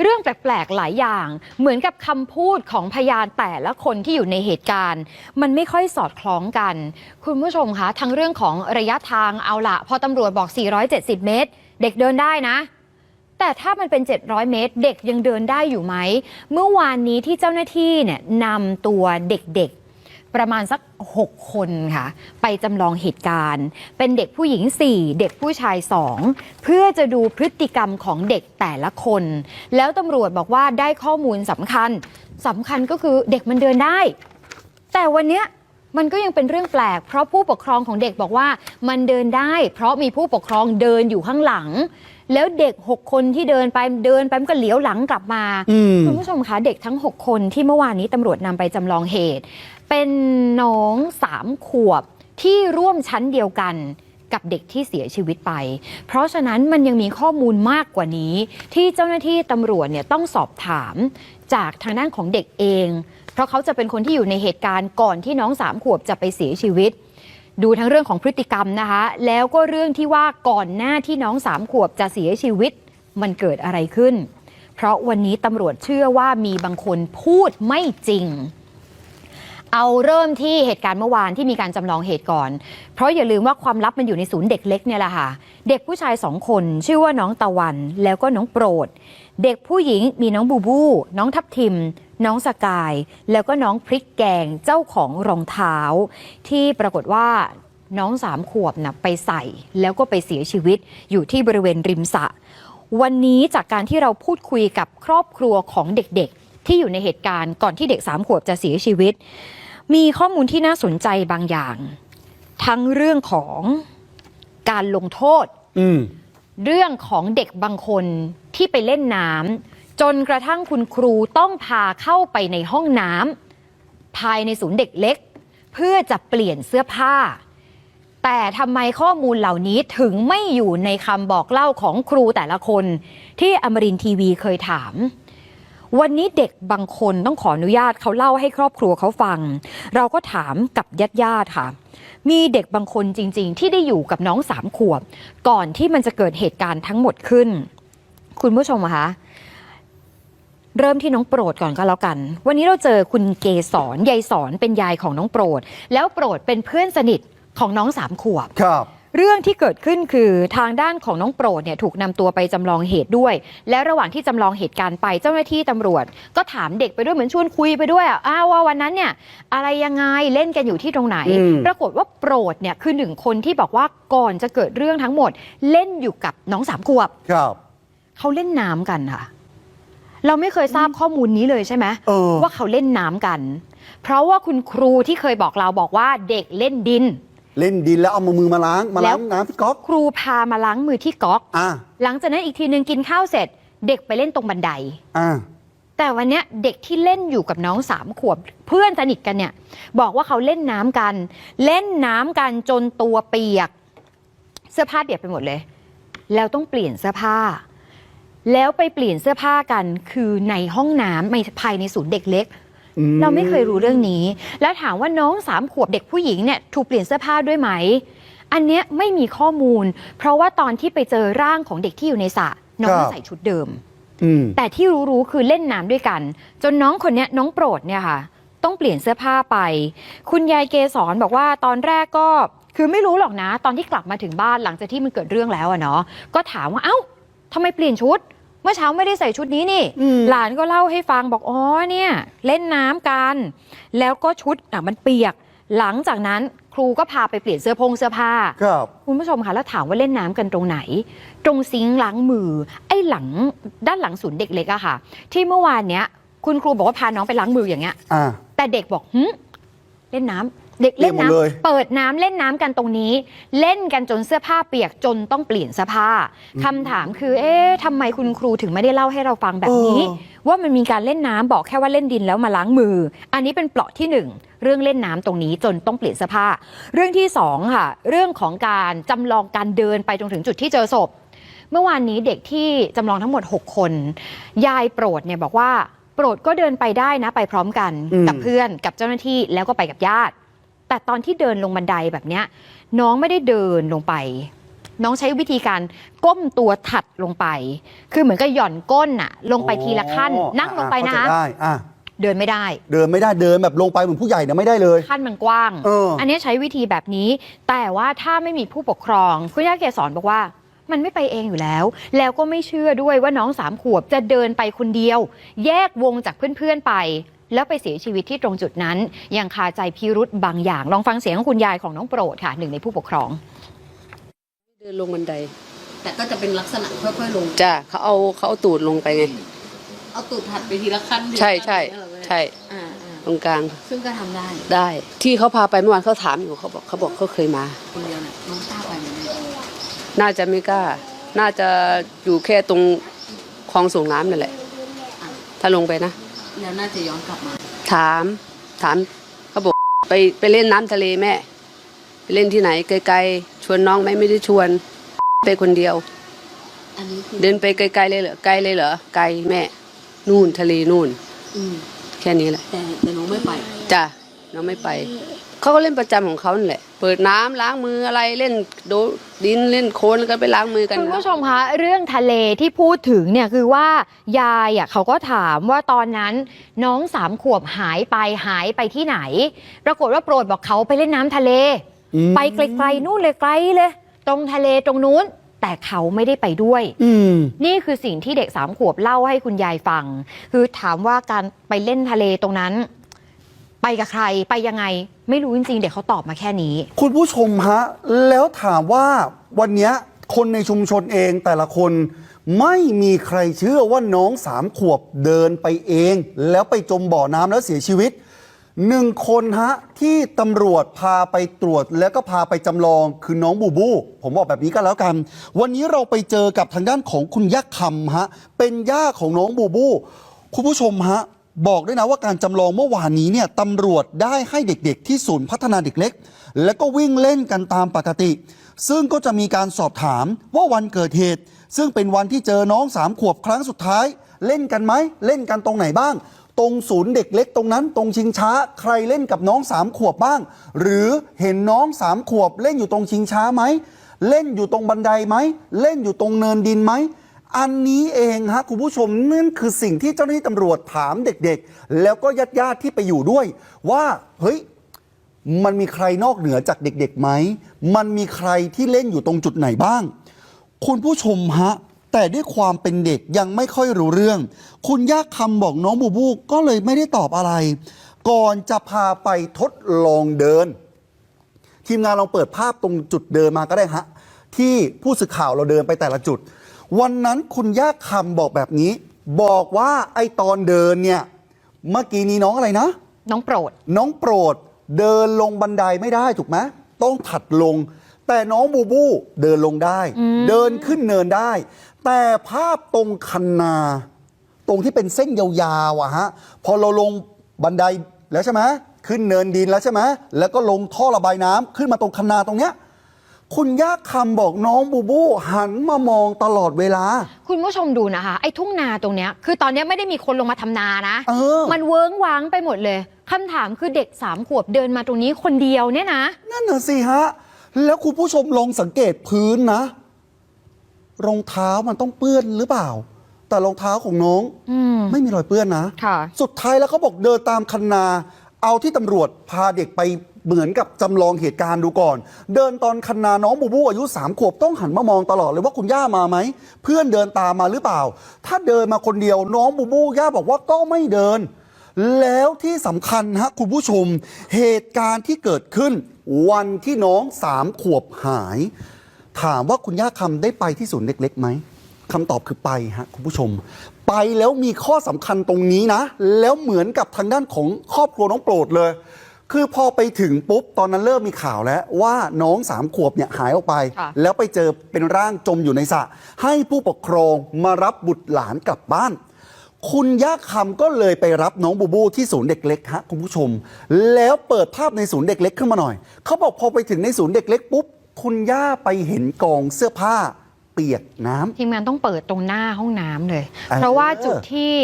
เรื่องแปลกๆหลายอย่าง เหมือนกับคำพูดของพยานแต่ละคนที่อยู่ในเหตุการณ์ มันไม่ค่อยสอดคล้องกัน คุณผู้ชมคะทั้งเรื่องของระยะทางเอาละพอตำรวจบอก 470 เมตร เด็กเดินได้นะแต่ถ้ามันเป็น 700 เมตร เด็กยังเดินได้อยู่ไหม เมื่อวานนี้ที่เจ้าหน้าที่เนี่ยนำตัวเด็กๆ ประมาณสัก 6 คนค่ะ ไปจำลองเหตุการณ์ เป็นเด็กผู้หญิง 4 เด็กผู้ชาย 2 เพื่อจะดูพฤติกรรมของเด็กแต่ละคน แล้วตำรวจบอกว่าได้ข้อมูลสำคัญสำคัญก็คือเด็กมันเดินได้ แต่วันเนี้ยมันก็ยังเป็นเรื่องแปลก เพราะผู้ปกครองของเด็กบอกว่ามันเดินได้ เพราะมีผู้ปกครองเดินอยู่ข้างหลัง แล้วเด็ก 6 คนที่เดินไปเดินไปมันก็เหลียวหลังกลับมา อืม คุณผู้ชมคะเด็กทั้ง 6 คนที่เมื่อวานนี้ตำรวจนำไปจำลองเหตุ เป็นน้อง3ขวบที่ร่วมชั้นเดียวกันกับเด็กที่เสียชีวิตไป เพราะฉะนั้นมันยังมีข้อมูลมากกว่านี้ ที่เจ้าหน้าที่ตำรวจเนี่ยต้องสอบถามจากทางด้านของเด็กเอง เพราะเขาจะเป็นคนที่อยู่ในเหตุการณ์ก่อนที่น้องสามขวบจะไปเสียชีวิต ดูทั้งเรื่องของพฤติกรรมนะคะ แล้วก็เรื่องที่ว่าก่อนหน้าที่น้องสามขวบจะเสียชีวิต มันเกิดอะไรขึ้น เพราะวันนี้ตำรวจเชื่อว่ามีบางคนพูดไม่จริง เอาเริ่มที่เหตุการณ์เมื่อวานที่มีการจำลองเหตุก่อน เพราะอย่าลืมว่าความลับมันอยู่ในศูนย์เด็กเล็กเนี่ยแหละค่ะ เด็กผู้ชายสองคนชื่อว่าน้องตะวันแล้วก็น้องโปรด เด็กผู้หญิงมีน้องบูบู น้องทับทิม น้องสกาย แล้วก็น้องพริกแกงเจ้าของรองเท้า ที่ปรากฏว่าน้องสามขวบนะไปใส่ แล้วก็ไปเสียชีวิตอยู่ที่บริเวณริมสะ วันนี้จากการที่เราพูดคุยกับครอบครัวของเด็กๆ ที่อยู่ในเหตุการณ์ก่อนที่เด็กสามขวบจะเสียชีวิต มีข้อมูลที่น่าสนใจบางอย่าง ทั้งเรื่องของการลงโทษ อืม เรื่องของเด็กบางคนที่ไปเล่นน้ำจนกระทั่งคุณครูต้องพาเข้าไปในห้องน้ำภายในศูนย์เด็กเล็ก เพื่อจะเปลี่ยนเสื้อผ้า แต่ทำไมข้อมูลเหล่านี้ถึงไม่อยู่ในคำบอกเล่าของครูแต่ละคน ที่อมรินทร์ทีวีเคยถาม วันนี้เด็กบางคนต้องขออนุญาตเขาเล่าให้ครอบครัวเขาฟัง เราก็ถามกับญาติญาติค่ะ มีเด็กบางคนจริง ๆ ที่ได้อยู่กับน้องสามขวบ ก่อนที่มันจะเกิดเหตุการณ์ทั้งหมดขึ้น คุณผู้ชมคะเริ่มที่น้องโปรดก่อนก็แล้วกัน วันนี้เราเจอคุณเกสรยายสอนเป็นยายของน้องโปรด แล้วโปรดเป็นเพื่อนสนิทของน้องสามขวบครับ เรื่องที่เกิดขึ้นคือทางด้านของน้องโปรดเนี่ยถูกนำตัวไปจำลองเหตุด้วย และระหว่างที่จำลองเหตุการณ์ไปเจ้าหน้าที่ตำรวจ ก็ถามเด็กไปด้วยเหมือนชวนคุยไปด้วยอะอ้าวว่าวันนั้นเนี่ยอะไรยังไงเล่นกันอยู่ที่ตรงไหนอืมปรากฏว่าโปรดเนี่ยคือหนึ่งคนที่บอกว่าก่อนจะเกิดเรื่องทั้งหมด เล่นอยู่กับน้องสามขวบครับเขาเล่นน้ำกันค่ะ เราไม่เคยทราบข้อมูลนี้เลยใช่ไหมเออว่าเขาเล่นน้ำกัน เพราะว่าคุณครูที่เคยบอกเราบอกว่าเด็กเล่นดิน เล่นดินแล้วเอามือมาล้างมาล้างแล้วน้ำที่ก๊อกครูพามาล้างมือที่ก๊อกอ่าหลังจากนั้นอีกทีนึงกินข้าวเสร็จ เด็กไปเล่นตรงบันไดอ่าแต่วันเนี้ยเด็กที่เล่นอยู่กับน้องสามขวบเพื่อนสนิทกันเนี่ย บอกว่าเขาเล่นน้ำกัน เล่นน้ำกันจนตัวเปียก เสื้อผ้าเปียกไปหมดเลย แล้วต้องเปลี่ยนเสื้อผ้า แล้วไปเปลี่ยนเสื้อผ้ากันคือในห้องน้ำไม่ภายในศูนย์เด็กเล็กอืม เราไม่เคยรู้เรื่องนี้ แล้วถามว่าน้องสามขวบเด็กผู้หญิงเนี่ยถูกเปลี่ยนเสื้อผ้าด้วยไหม อันเนี้ยไม่มีข้อมูล เพราะว่าตอนที่ไปเจอร่างของเด็กที่อยู่ในสระน้องใส่ชุดเดิมอืมแต่ที่รู้ๆคือเล่นน้ำด้วยกัน จนน้องคนเนี้ยน้องโปรดเนี่ยค่ะ ต้องเปลี่ยนเสื้อผ้าไป คุณยายเกสรบอกว่าตอนแรกก็คือไม่รู้หรอกนะ ตอนที่กลับมาถึงบ้านหลังจากที่มันเกิดเรื่องแล้วอะเนาะก็ถามว่าเอ้าทำไมเปลี่ยนชุด เมื่อเช้าไม่ได้ใส่ชุดนี้นี่อืมหลานก็เล่าให้ฟังบอกอ๋อเนี่ย เล่นน้ำกัน แล้วก็ชุดอะมันเปียก หลังจากนั้นครูก็พาไปเปลี่ยนเสื้อพงเสื้อผ้าครับคุณผู้ชมคะแล้วถามว่าเล่นน้ำกันตรงไหน ตรงซิงค์ล้างมือ ไอ้หลังด้านหลังศูนย์เด็กเล็กอะค่ะ ที่เมื่อวานเนี้ย คุณครูบอกว่าพาน้องไปล้างมืออย่างเงี้ยอ่าแต่เด็กบอกหึเล่นน้ำ เด็กเล่นเปียกหมดเลยน้ำเปิดน้ำเล่นน้ำกันตรงนี้ เล่นกันจนเสื้อผ้าเปียกจนต้องเปลี่ยนเสื้อผ้าคำถามคือ เอ๊ะทำไมคุณครูถึงไม่ได้เล่าให้เราฟังแบบนี้เออว่ามันมีการเล่นน้ำบอกแค่ว่าเล่นดินแล้วมาล้างมือ อันนี้เป็นเปลาะที่หนึ่งเรื่องเล่นน้ำตรงนี้จนต้องเปลี่ยนเสื้อผ้า เรื่องที่สองค่ะ เรื่องของการจำลองการเดินไปจนถึงจุดที่เจอศพ เมื่อวานนี้เด็กที่จำลองทั้งหมด 6 คน ยายโปรดเนี่ยบอกว่าโปรดก็เดินไปได้นะไปพร้อมกันอืมกับเพื่อนกับเจ้าหน้าที่แล้วก็ไปกับญาติ แต่ตอนที่เดินลงบันไดแบบเนี้ยน้องไม่ได้เดินลงไป น้องใช้วิธีการก้มตัวถัดลงไป คือเหมือนกับหย่อนก้นน่ะลงไปทีละขั้น อ๋อนั่งลงไปนะเข้าใจได้อะเดินไม่ได้ เดินไม่ได้เดินแบบลงไปเหมือนผู้ใหญ่เนี่ยไม่ได้เลย ขั้นมันกว้างเอออั นนี้ใช้วิธีแบบนี้ แต่ว่าถ้าไม่มีผู้ปกครอง คุณย่าเกศรบอกว่า มันไม่ไปเองอยู่แล้ว แล้วก็ไม่เชื่อด้วยว่าน้องสามขวบจะเดินไปคนเดียว แยกวงจากเพื่อนๆไป แล้วไปเสียชีวิตที่ตรงจุดนั้น ยังคาใจพิรุษบางอย่าง ลองฟังเสียงของคุณยายของน้องโปรดค่ะหนึ่งในผู้ปกครอง เดินลงบันได แต่ก็จะเป็นลักษณะค่อยๆลง จ้าเขาเอาเขาเอาตูดลงไปไง เอาตูดถัดไปทีละขั้นทีละใช่ขั้นใช่อย่างเงี้ยเหรอแม่ใช่อ่าอ่าตรงกลางซึ่งก็ทำได้ได้ ที่เขาพาไปเมื่อวานเขาถามอยู่เขาบอกเขาบอกเขาเคยมา คนเดียวเนี่ยน้องกล้าไปไหมแม่น่าจะไม่กล้า น่าจะอยู่แค่ตรงคลองส่งน้ำนั่นแหละ ถ้าลงไปนะ แล้วน่าจะย้อนกลับมา ถาม ถามเขาบอกไปไปเล่นน้ำทะเลแม่ไปเล่นที่ไหนไกลๆชวนน้องไหมไม่ได้ชวน ไปคนเดียว อันนี้คือเดินไปไกลๆเลยเหรอไกลเลยเหรอไกลแม่ นู่นทะเลนู่น อืมแค่นี้แหละแต่แต่น้องไม่ไป จ้ะน้องไม่ไปเขาก็เล่นประจำของเขานั่นแหละ เปิดน้ำล้างมืออะไรเล่นโดดินเล่นโคลนแล้วก็ไปล้างมือกันคุณนะผู้ชมคะเรื่องทะเลที่พูดถึงเนี่ยคือว่ายายอะเขาก็ถามว่าตอนนั้นน้องสามขวบหายไปหายไปที่ไหน ปรากฏว่าโปรดบอกเขาไปเล่นน้ำทะเลอืมไปไกลๆนู่นเลยไกลเลย ตรงทะเลตรงนู้นแต่เขาไม่ได้ไปด้วยอืมนี่คือสิ่งที่เด็กสามขวบเล่าให้คุณยายฟัง คือถามว่าการไปเล่นทะเลตรงนั้น ไปกับใครไปยังไง ไม่รู้จริงๆ เด็กเขาตอบมาแค่นี้ คุณผู้ชมฮะ แล้วถามว่าวันเนี้ยคนในชุมชนเองแต่ละคนไม่มีใครเชื่อว่าน้องสามขวบเดินไปเอง แล้วไปจมบ่อน้ำแล้วเสียชีวิตหนึ่งคนฮะ ที่ตำรวจพาไปตรวจแล้วก็พาไปจำลองคือน้องบูบู ผมบอกแบบนี้ก็แล้วกัน วันนี้เราไปเจอกับทางด้านของคุณยักษ์คำฮะ เป็นย่าของน้องบูบู คุณผู้ชมฮะ บอกด้วยนะว่าการจำลองเมื่อวานนี้เนี่ยตำรวจได้ให้เด็กๆ ที่ศูนย์พัฒนาเด็กเล็ก แล้วก็วิ่งเล่นกันตามปกติ ซึ่งก็จะมีการสอบถามว่าวันเกิดเหตุ ซึ่งเป็นวันที่เจอน้องสามขวบครั้งสุดท้าย เล่นกันไหมเล่นกันตรงไหนบ้าง ตรงศูนย์เด็กเล็กตรงนั้น ตรงชิงช้า ใครเล่นกับน้องสามขวบบ้าง หรือเห็นน้องสามขวบ เล่นอยู่ตรงชิงช้าไหมเล่นอยู่ตรงบันไดไหมเล่นอยู่ตรงเนินดินไหม อันนี้เองฮะคุณผู้ชมนั่นคือสิ่งที่เจ้าหน้าที่ตำรวจถามเด็กๆ แล้วก็ญาติๆที่ไปอยู่ด้วย ว่าเฮ้ยมันมีใครนอกเหนือจากเด็กๆไหม มันมีใครที่เล่นอยู่ตรงจุดไหนบ้าง คุณผู้ชมฮะ แต่ด้วยความเป็นเด็กยังไม่ค่อยรู้เรื่อง คุณย่าคำบอกน้องบูบูก็เลยไม่ได้ตอบอะไร ก่อนจะพาไปทดลองเดิน ทีมงานลองเปิดภาพตรงจุดเดินมาก็ได้ฮะที่ผู้สื่อข่าวเราเดินไปแต่ละจุด วันนั้นคุณย่าคำบอกแบบนี้ บอกว่าไอตอนเดินเนี่ยเมื่อกี้นี้น้องอะไรนะ น้องโปรด น้องโปรดเดินลงบันไดไม่ได้ถูกไหมต้องถัดลง แต่น้องบูบูเดินลงได้ เดินขึ้นเนินได้ แต่ภาพตรงคันนา ตรงที่เป็นเส้นยาวๆอะฮะพอเราลงบันไดแล้วใช่ไหมขึ้นเนินดินแล้วใช่ไหมแล้วก็ลงท่อระบายน้ำขึ้นมาตรงคันนาตรงเนี้ย คุณย่าคำบอกน้องบูบูหันมามองตลอดเวลา คุณผู้ชมดูนะคะ ไอ้ทุ่งนาตรงเนี้ย คือตอนเนี้ยไม่ได้มีคนลงมาทำนานะ เออ มันเวิ้งว้างไปหมดเลยคำถามคือเด็กสามขวบเดินมาตรงนี้คนเดียวเนี่ยนะ นั่นน่ะสิฮะ แล้วคุณผู้ชมลองสังเกตพื้นนะ รองเท้ามันต้องเปื้อนหรือเปล่า แต่รองเท้าของน้องอืมไม่มีรอยเปื้อนนะ ค่ะ สุดท้ายแล้วเขาบอกเดินตามคันนา เอาที่ตำรวจพาเด็กไป เหมือนกับจำลองเหตุการณ์ดูก่อน เดินตอนคันนาน้องบูบูอายุสามขวบต้องหันมามองตลอดเลยว่าคุณย่ามาไหม เพื่อนเดินตามมาหรือเปล่า ถ้าเดินมาคนเดียวน้องบูบูย่าบอกว่าก็ไม่เดิน แล้วที่สำคัญฮะคุณผู้ชม เหตุการณ์ที่เกิดขึ้น วันที่น้องสามขวบหาย ถามว่าคุณย่าคำได้ไปที่ศูนย์เด็กเล็กไหมคำตอบคือไปฮะคุณผู้ชม ไปแล้วมีข้อสำคัญตรงนี้นะ แล้วเหมือนกับทางด้านของครอบครัวน้องโปรดเลย คือพอไปถึงปุ๊บ ตอนนั้นเริ่มมีข่าวแล้วว่าน้องสามขวบเนี่ยหายออกไป ค่ะแล้วไปเจอเป็นร่างจมอยู่ในสระให้ผู้ปกครองมารับบุตรหลานกลับบ้าน คุณย่าคำก็เลยไปรับน้องบูบูที่ศูนย์เด็กเล็กฮะคุณผู้ชม แล้วเปิดภาพในศูนย์เด็กเล็กขึ้นมาหน่อย เขาบอกพอไปถึงในศูนย์เด็กเล็กปุ๊บคุณย่าไปเห็นกองเสื้อผ้าเปียกน้ำ ทีมงานต้องเปิดตรงหน้าห้องน้ำเลย เออ เพราะว่าจุดที่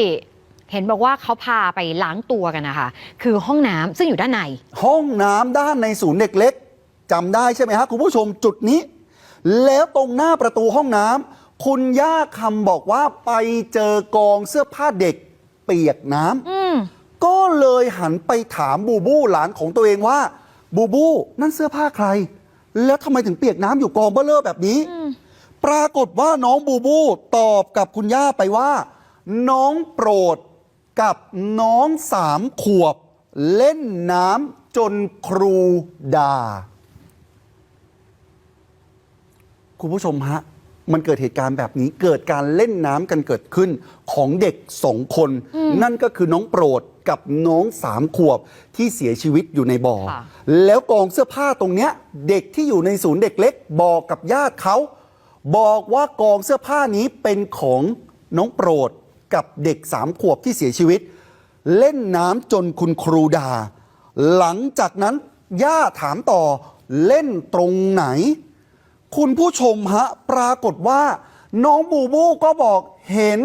เห็นบอกว่าเขาพาไปล้างตัวกันนะคะ คือห้องน้ำซึ่งอยู่ด้านใน ห้องน้ำด้านในศูนย์เด็กเล็กจำได้ใช่ไหมฮะคุณผู้ชมจุดนี้ แล้วตรงหน้าประตูห้องน้ำคุณย่าคำบอกว่าไปเจอกองเสื้อผ้าเด็กเปียกน้ำ อืม ก็เลยหันไปถามบูบูหลานของตัวเองว่า บูบูนั่นเสื้อผ้าใคร แล้วทำไมถึงเปียกน้ำอยู่กองเบลเลอร์แบบนี้ ปรากฏว่าน้องบูบูตอบกับคุณย่าไปว่า น้องโปรด กับน้องสามขวบ เล่นน้ำจนครูด่า คุณผู้ชมฮะ มันเกิดเหตุการณ์แบบนี้เกิดการเล่นน้ำกันเกิดขึ้นของเด็กสองคน นั่นก็คือน้องโปรดกับน้องสามขวบที่เสียชีวิตอยู่ในบ่อค่ะแล้วกองเสื้อผ้าตรงเนี้ย เด็กที่อยู่ในศูนย์เด็กเล็กบอกกับญาติเขา บอกว่ากองเสื้อผ้านี้เป็นของน้องโปรด กับเด็กสามขวบที่เสียชีวิต เล่นน้ำจนคุณครูด่า หลังจากนั้นย่าถามต่อเล่นตรงไหน คุณผู้ชมฮะ ปรากฏว่า น้องบูบูก็บอกเห็น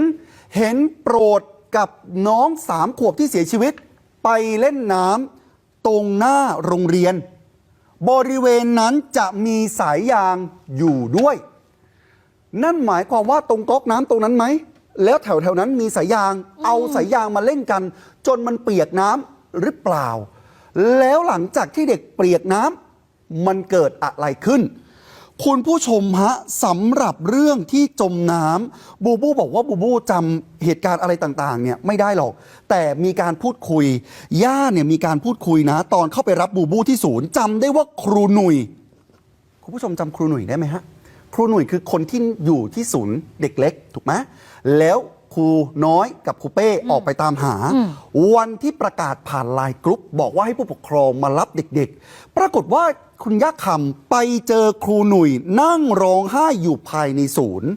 เห็นโปรดกับน้องสามขวบที่เสียชีวิต ไปเล่นน้ำตรงหน้าโรงเรียน บริเวณนั้นจะมีสายยางอยู่ด้วย นั่นหมายความว่าตรงก๊อกน้ำตรงนั้นไหม แล้วแถวแถวๆนั้นมีสายยาง เอาสายยางมาเล่นกัน จนมันเปียกน้ำหรือเปล่า แล้วหลังจากที่เด็กเปียกน้ำมันเกิดอะไรขึ้น คุณผู้ชมฮะสำหรับเรื่องที่จมน้ำบูบูบอกว่าบูบูจำเหตุการณ์อะไรต่างๆเนี่ยไม่ได้หรอก แต่มีการพูดคุย ย่าเนี่ยมีการพูดคุยนะ ตอนเข้าไปรับบูบูที่ศูนย์จำได้ว่าครูหนุ่ย คุณผู้ชมจำครูหนุ่ยได้ไหมฮะ ครูหนุ่ยคือคนที่อยู่ที่ศูนย์เด็กเล็กถูกไหมแล้วครูน้อยกับครูเป้ออกไปตามหา วันที่ประกาศผ่านไลน์กรุ๊ปบอกว่าให้ผู้ปกครองมารับเด็กๆ ปรากฏว่าคุณย่าคำไปเจอครูหนุ่ยนั่งร้องไห้อยู่ภายในศูนย์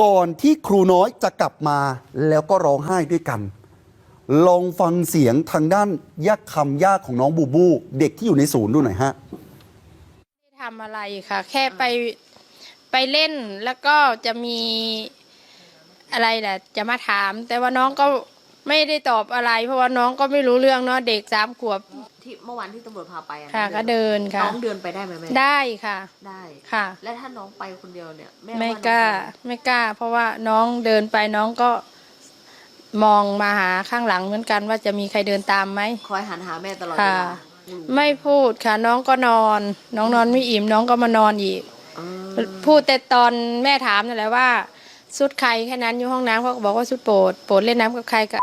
ก่อนที่ครูน้อยจะกลับมาแล้วก็ร้องไห้ด้วยกัน ลองฟังเสียงทางด้านย่าคำย่าของน้องบูบู เด็กที่อยู่ในศูนย์ดูหน่อยฮะไม่ได้ทำอะไรค่ะ แค่ไป ไปเล่นแล้วก็จะมีอะไรแหละจะมาถาม แต่ว่าน้องก็ไม่ได้ตอบอะไร เพราะว่าน้องก็ไม่รู้เรื่องเนาะเด็กสามขวบที่เมื่อวานที่ตำรวจพาไปอะค่ะน้องก็เดินค่ะน้องเดินไปได้ไหมแม่ได้ค่ะได้ค่ะ และถ้าน้องไปคนเดียวเนี่ยแม่ไม่ว่าน้องกล้าไปไหมไม่กล้า เพราะว่าน้องเดินไปน้องก็มองมาหาข้างหลังเหมือนกันว่าจะมีใครเดินตามไหมคอยหันหาแม่ตลอดเวค่ะลาอืมไม่พูดค่ะ น้องก็นอน น้องนอนไม่อิ่มน้องก็มานอนอีกอืม พูดแต่ตอนแม่ถามนั่นแหละว่าสุดใครแค่นั้นอยู่ห้องน้ำเขาก็บอกว่าสุดโปรดโปรดเล่นน้ำกับใครก็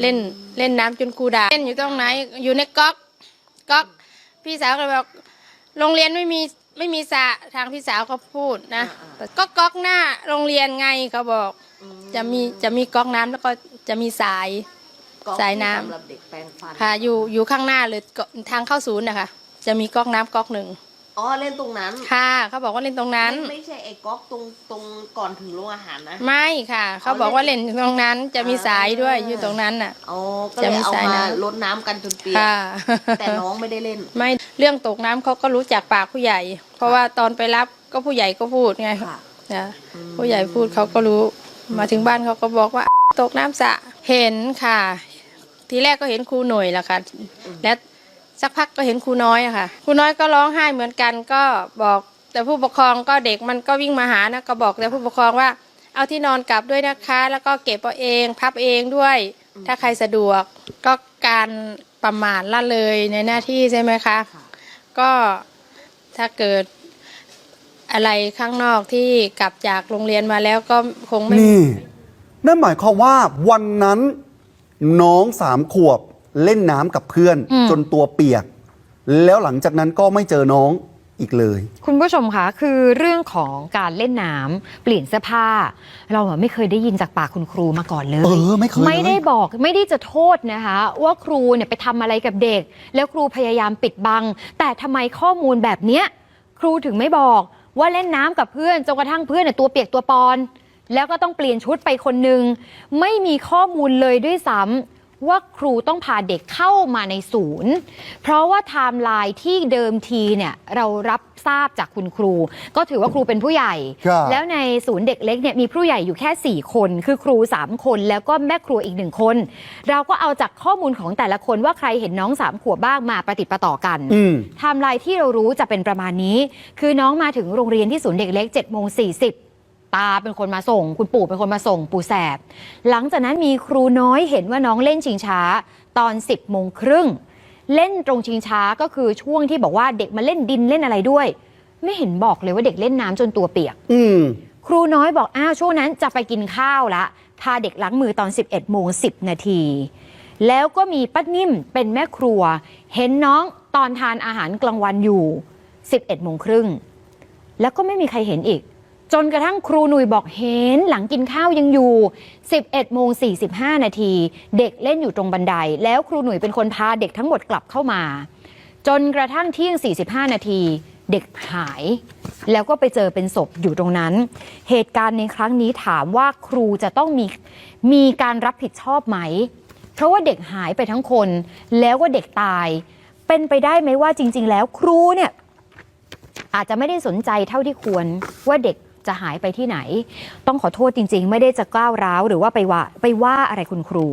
เล่นเล่นน้ำจนครูด่าเล่นอยู่ตรงไหนอยู่ในก๊อกก๊อกพี่สาวก็บอกโรงเรียนไม่มีไม่มีสระทางพี่สาวก็พูดนะก็ก๊อกหน้าโรงเรียนไงเขาบอกอืมจะมีจะมีก๊อกน้ำแล้วก็จะมีสายก๊อกสายน้ำสำหรับเด็กแปรงฟันค่ะอยู่อยู่ข้างหน้าเลยก็ทางเข้าศูนย์นะคะจะมีก๊อกน้ำก๊อกหนึ่ง อ๋อเล่นตรงนั้นค่ะเขาบอกว่าเล่นตรงนั้น ไม่ไม่ใช่ไอ้ก๊อกตรงตรงก่อนถึงโรงอาหารนะ ไม่ค่ะ เขาบอกว่าเล่นอยู่ตรงนั้นจะมีสายด้วยอยู่ตรงนั้นน่ะ อ๋อก็จะเลยมีเอาสายมาน้ำ ลดน้ำกันจนเปียกค่ะ แต่น้องไม่ได้เล่น ไม่เรื่องตกน้ำเขาก็รู้จักปากผู้ใหญ่ เพราะว่าตอนไปรับก็ผู้ใหญ่ก็พูดไงค่ะ นะอืมผู้ใหญ่พูดเขาก็รู้ มาถึงบ้านเขาก็บอกว่าตกน้ำสระเห็นค่ะ ทีแรกก็เห็นครูหน่วยแหละค่ะแล้ว สักพักก็เห็นครูน้อยอะค่ะครูน้อยก็ร้องไห้เหมือนกันก็บอกแต่ผู้ปกครองก็เด็กมันก็วิ่งมาหานะก็บอกแต่ผู้ปกครองว่า เอาที่นอนกลับด้วยนะคะ แล้วก็เก็บเอาเองพับเองด้วย ถ้าใครสะดวกก็การประมาทละเลยในหน้าที่ใช่ไหมคะค่ะก็ถ้าเกิดอะไรข้างนอกที่กลับจากโรงเรียนมาแล้วก็คงไม่ นี่ นั่นหมายความว่าวันนั้นน้องสามขวบ เล่นน้ำกับเพื่อน อืม จนตัวเปียก แล้วหลังจากนั้นก็ไม่เจอน้องอีกเลย คุณผู้ชมคะคือเรื่องของการเล่นน้ำเปลี่ยนเสื้อผ้า เราอะไม่เคยได้ยินจากปากคุณครูมาก่อนเลยเออไม่เคยเลย ไม่ได้บอกไม่ได้จะโทษนะคะ ว่าครูเนี่ยไปทำอะไรกับเด็ก แล้วครูพยายามปิดบัง แต่ทำไมข้อมูลแบบเนี้ยครูถึงไม่บอกว่าเล่นน้ำกับเพื่อนจนกระทั่งเพื่อนเนี่ยตัวเปียกตัวปอน แล้วก็ต้องเปลี่ยนชุดไปคนหนึ่งไม่มีข้อมูลเลยด้วยซ้ ว่าครูต้องพาเด็กเข้ามาในศูนย์ เพราะว่าไทม์ไลน์ที่เดิมทีเนี่ยเรารับทราบจากคุณครู ก็ถือว่าครูเป็นผู้ใหญ่ ครับแล้วในศูนย์เด็กเล็กเนี่ยมีผู้ใหญ่อยู่แค่ 4 คน คือครู 3 คน แล้วก็แม่ครัวอีกหนึ่งคน เราก็เอาจากข้อมูลของแต่ละคนว่าใครเห็นน้อง 3 ขวบบ้างมาประติดประต่อกันอืม ไทม์ไลน์ที่เรารู้จะเป็นประมาณนี้ คือน้องมาถึงโรงเรียนที่ศูนย์เด็กเล็ก7จ็ดโมงสี ตาเป็นคนมาส่ง คุณปู่เป็นคนมาส่ง ปู่แสบ หลังจากนั้นมีครูน้อยเห็นว่าน้องเล่นชิงช้าตอน 10บโมงครึ่งเล่นตรงชิงช้าก็คือช่วงที่บอกว่าเด็กมาเล่นดินเล่นอะไรด้วย ไม่เห็นบอกเลยว่าเด็กเล่นน้ำจนตัวเปียก อืมครูน้อยบอกอ้าวช่วงนั้นจะไปกินข้าวละพาเด็กล้างมือตอน 11โมง10นาที แล้วก็มีป้านิ่มเป็นแม่ครัว เห็นน้องตอนทานอาหารกลางวันอยู่ 11โมงครึ่งแล้วก็ไม่มีใครเห็นอีก จนกระทั่งครูหนุ่ยบอกเห็นหลังกินข้าวยังอยู่ 11โมง45 นาที เด็กเล่นอยู่ตรงบันได แล้วครูหนุ่ยเป็นคนพาเด็กทั้งหมดกลับเข้ามา จนกระทั่งเที่ยง 45 นาที เด็กหาย แล้วก็ไปเจอเป็นศพอยู่ตรงนั้น เหตุการณ์ในครั้งนี้ถามว่าครูจะต้องมีมีการรับผิดชอบไหม เพราะว่าเด็กหายไปทั้งคน แล้วก็เด็กตาย เป็นไปได้ไหมว่าจริง ๆ แล้วครูเนี่ยอาจจะไม่ได้สนใจเท่าที่ควรว่าเด็ก จะหายไปที่ไหน ต้องขอโทษจริง ๆ ไม่ได้จะกล้าวร้าวหรือว่าไปว่าไปว่าอะไรคุณครู